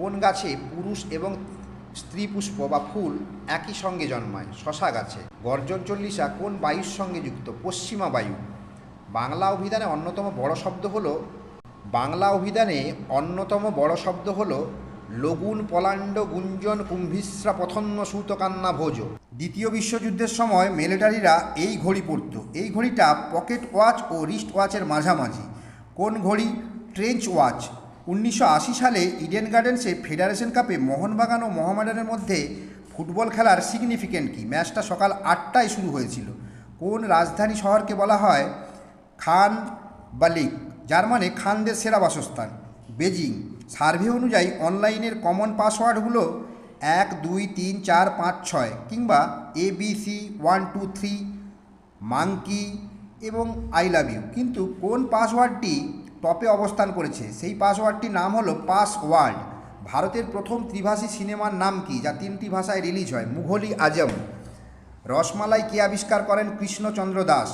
কোন গাছে পুরুষ এবং স্ত্রী পুষ্প বা ফুল একই সঙ্গে জন্মায়? শশা গাছে। গর্জন চল্লিশা কোন বায়ুর সঙ্গে যুক্ত? পশ্চিমা বায়ু। বাংলা অভিধানে অন্যতম বড় শব্দ হলো, বাংলা অভিধানে অন্যতম বড় শব্দ হল, লগুন পলাণ্ড গুঞ্জন কুম্ভিশ্রা পথন্য সূতকান্না ভোজ। দ্বিতীয় বিশ্বযুদ্ধের সময় মিলিটারিরা এই ঘড়ি পরত। এই ঘড়িটা পকেট ওয়াচ ও রিস্ট ওয়াচের মাঝামাঝি। কোন ঘড়ি? ট্রেঞ্চ ওয়াচ উনিশশো আশি সালে ইডেন গার্ডেন্সে ফেডারেশন কাপে মোহনবাগান ও মোহামেডানের মধ্যে ফুটবল খেলার সিগনিফিকেন্ট কি? ম্যাচটা সকাল আটটায় শুরু হয়েছিল। কোন রাজধানী শহরকে বলা হয় খান বালিক, যার মানে খানদের সেরা বাসস্থান। বেজিং, সার্ভে অনুযায়ী অনলাইনের কমন পাসওয়ার্ডগুলো এক, দুই, তিন, চার, পাঁচ, ছয় কিংবা A, B, C, one, two, three, monkey এবং আই লাভ ইউ। কিন্তু কোন পাসওয়ার্ডটি টপে অবস্থান করেছে। সেই পাসওয়ার্ডটির নাম হলো পাসওয়ার্ড। ভারতের প্রথম ত্রিভাষী সিনেমার নাম কি, যা তিনটি ভাষায় রিলিজ হয়? মুঘলি আজম। রসমালাই কে আবিষ্কার করেন কৃষ্ণচন্দ্র দাস।